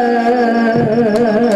Ah.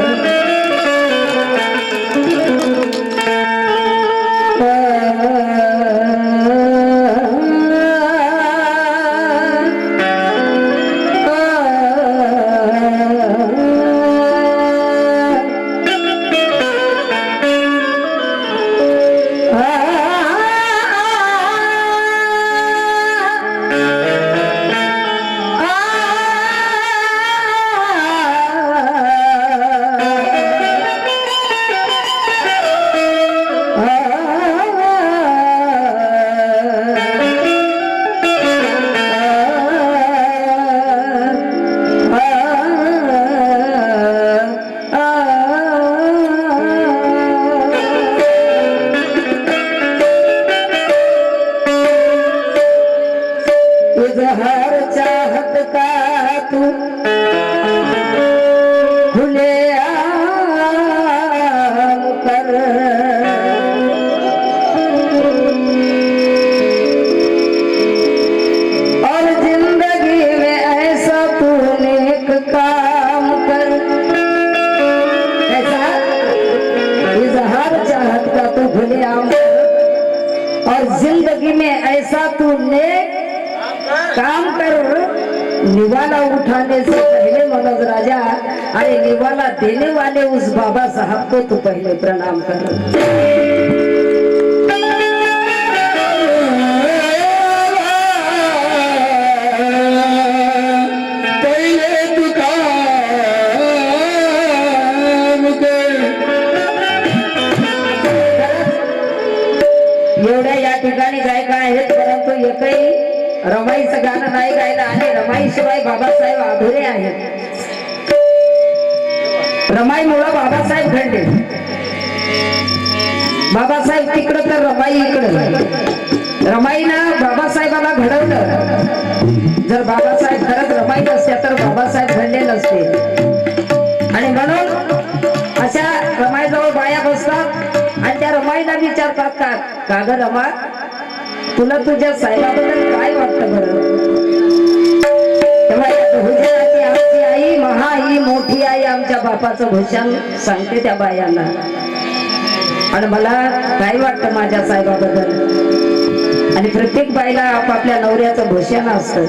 Babasaheb घडले बाबासाहेब तिकडं तर रमाई इकडं. रमाईनं बाबासाहेबाला घडवलं. जर बाबासाहेब खरंच रमाई नसत्या तर बाबासाहेब घडले नसते. आणि म्हणून अशा रमाईजवळ बाया बसतात आणि त्या रमाईला विचारतात का का ग रमा तुला तुझ्या साहेबाबद्दल काय वाटतं बरं? तेव्हा या आई महाई मोठी आई आमच्या बापाचं भूषण सांगते त्या बायांना. आणि मला काय वाटतं माझ्या साहेबाबद्दल? आणि प्रत्येक बाईला आपापल्या नवऱ्याचं भूषण असतं.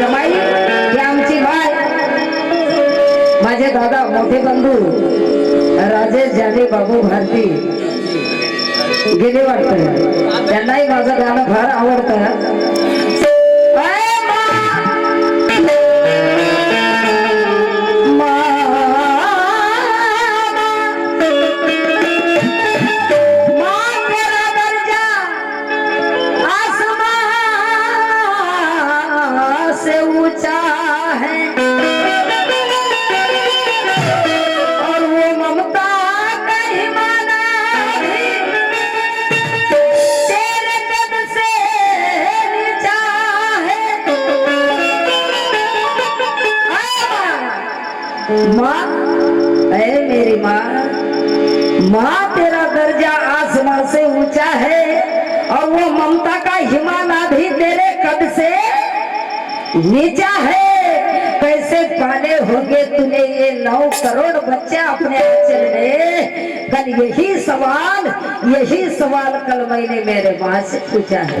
रमाई ही आमची बाय. माझे दादा मोठे बंधू राजेश जाने बाबू भारती. गेले वाटत. त्यांनाही माझं गाणं फार आवडतं. नीचा है। कैसे पाले होंगे तूने ये नौ करोड़ बच्चे अपने आंचल में? कल यही सवाल यही सवाल कल मैंने मेरे माँ से पूछा है।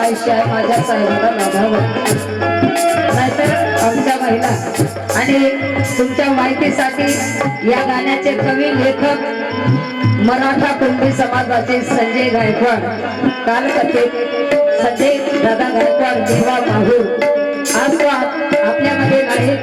आयुष्यात माझ्या साहेबाला लाभावं नाहीतर आमच्या महिला आणि तुमच्या माहितीसाठी या गाण्याचे कवी लेखक मराठा कुंभी समाजाचे संजय गायकवाड कालकथित संजय दादा गायकवाड देवा माहूर. आज तो आपल्यामध्ये नाही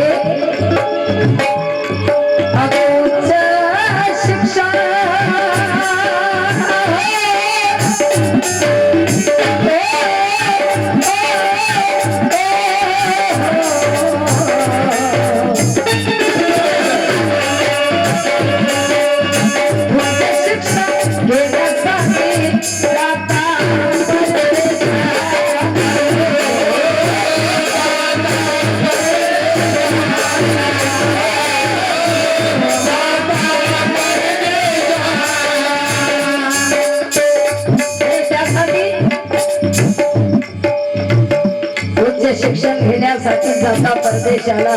Hey, hey, hey. जसा परदेशाला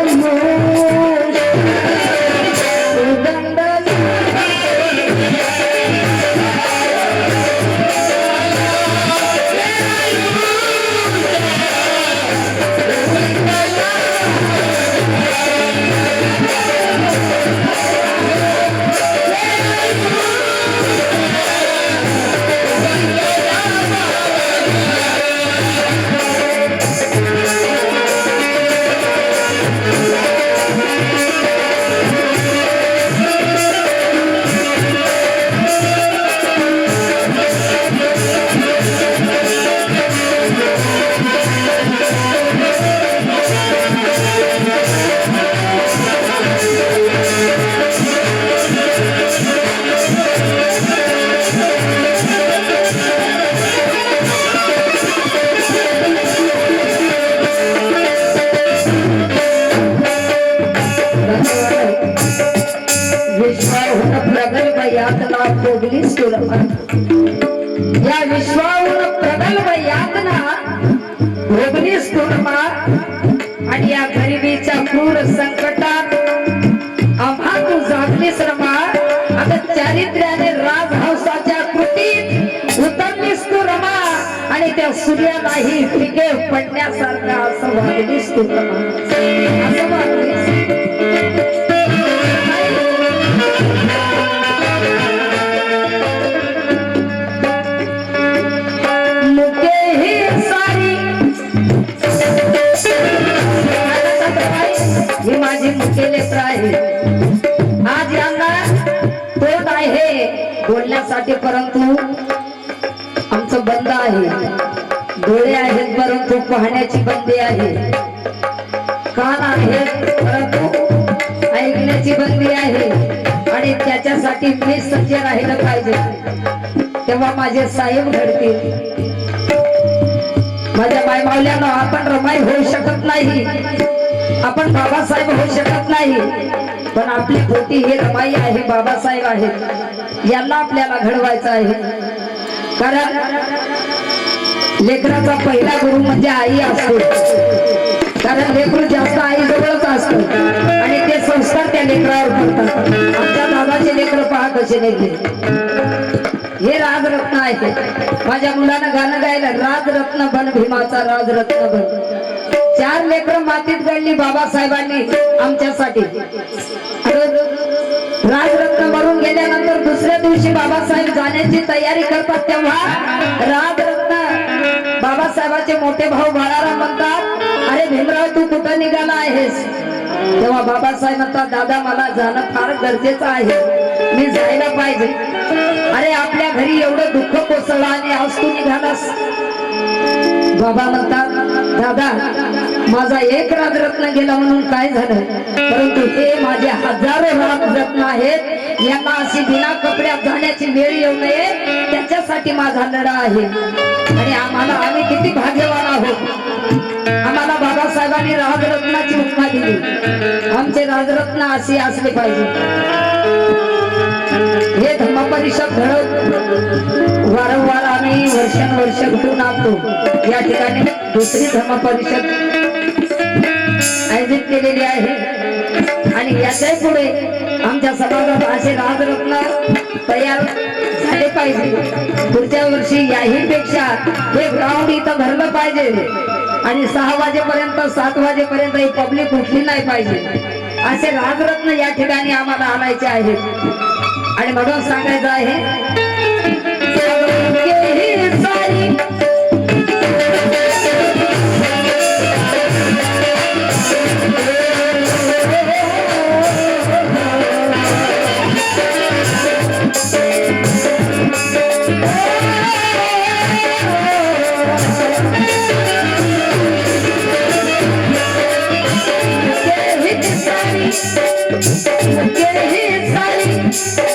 यातना भोगलीस तुला आणि या गरिबीच्या क्रूर संकटात आम्हा तू जागलीस रमा आता चारित्र्याने राजहंसाच्या कृतीत उतरलीस तू रमा आणि त्या सूर्यालाही पिके पडण्यासारखा असं वागलीस तू रमा असं वागलीस बोलण्यासाठी परंतु आमचं बंद आहे. डोळे आहेत परंतु पाहण्याची बंदी आहे. कान आहेत परंतु ऐकण्याची बंदी आहे. आणि त्याच्यासाठी मी सज्ज राहिलं पाहिजे. तेव्हा माझे साहेब घडतील. माझ्या मायमावल्यानं आपण रमाई होऊ शकत नाही. आपण बाबासाहेब होऊ शकत नाही. पण आपली पोटी हे रमाई आहे बाबासाहेब आहेत यांना आपल्याला घडवायचं आहे. कारण लेकराचा पहिला गुरु म्हणजे आई असतो. कारण लेकरू जास्त आई जवळच असतो. आणि ते संस्कार त्या लेकरावर पडतात आमच्या बाबाचे लेकर पहा कसे नेते. हे राजरत्न आहे माझ्या मुलानं गाणं गायलं राजरत्न बन भीमाचा राजरत्न बन. चार लेकर मातीत घडली बाबासाहेबांनी आमच्यासाठी. राजरत्न मरून गेल्यानंतर दुसऱ्या दिवशी बाबासाहेब जाण्याची तयारी करतात तेव्हा राजरत्न बाबासाहेबाचे मोठे भाऊ बाळाराम म्हणतात अरे भीमराव तू कुठं निघाला आहेस? तेव्हा बाबासाहेब म्हणतात दादा मला जाणं फार गरजेचं आहे. मी जायला पाहिजे. अरे आपल्या घरी एवढं दुःख कोसळलं आणि आज तू निघालास. बाबा म्हणतात दादा माझा एक राजरत्न गेला म्हणून काय झालं? परंतु हे माझे हजारो राजरत्न आहेत. यांना अशी बिना कपड्यात जाण्याची वेळ येऊ नये. त्याच्यासाठी माझा लढा आहे. आणि आम्हाला आम्ही किती भाग्यवान आहोत. आम्हाला बाबासाहेबांनी राजरत्नाची उपमा दिली. आमचे राजरत्न असे असले पाहिजे. हे धम्म परिषद घडत वारंवार आम्ही वर्षानुवर्ष घडून आणतो या ठिकाणी दुसरी धम्म परिषद आयोजित केलेली आहे. आणि याच्याही पुढे आमच्या समाजात असे राजरत्न तयार झाले पाहिजे. पुढच्या वर्षी याही पेक्षा हे ग्राउंड इथं भरलं पाहिजे. आणि सहा वाजेपर्यंत सात वाजेपर्यंत ही पब्लिक उठली नाही पाहिजे. असे राजरत्न या ठिकाणी आम्हाला आणायचे आहेत. आणि म्हणून सांगायचं आहे ही सारी करना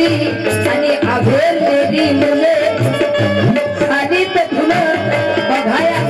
सावली आणि अभेर अभेरलेली मुले आणि फुलं बघाया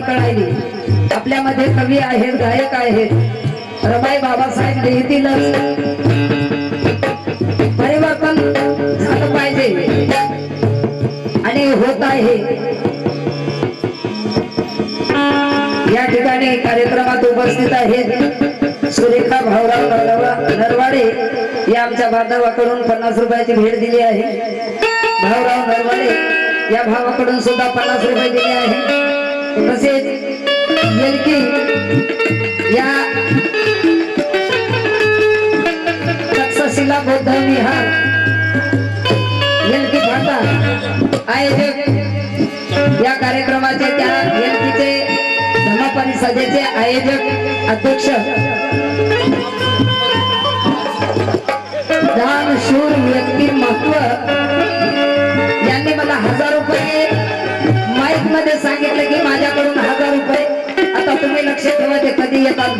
बाबासाहेब रमाई कळायली. आपल्यामध्ये कवी आहेत गायक आहेत. रमाई बाबासाहेब लिहितीलच परिवर्तन झालं पाहिजे. आणि होत आहे. या ठिकाणी कार्यक्रमात उपस्थित आहेत सुरेखा भाऊराव नरवाडे. या आमच्या बांधवाकडून पन्नास रुपयाची भेट दिली आहे. भाऊराव नरवाडे या भावाकडून सुद्धा पन्नास रुपये दिले आहे. तसेच येलकी या तक्षशिला बौद्ध विहार येलकी भारतात आयोजक या कार्यक्रमाचे त्या येलकीचे धर्म परिषदेचे आयोजक अध्यक्ष दानशूर व्यक्तिमत्व यांनी मला हजार रुपये माईकमध्ये सांगितलं की माझ्याकडून हजार रुपये. आता तुम्ही लक्ष ठेवा ते कधी येतात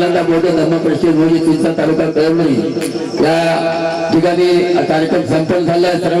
पहिल्यांदा नालंदा बौद्ध धर्म परिषद म्हणजे चिंचण तालुका कळमणी या ठिकाणी कार्यक्रम संपन्न झाला. सर्व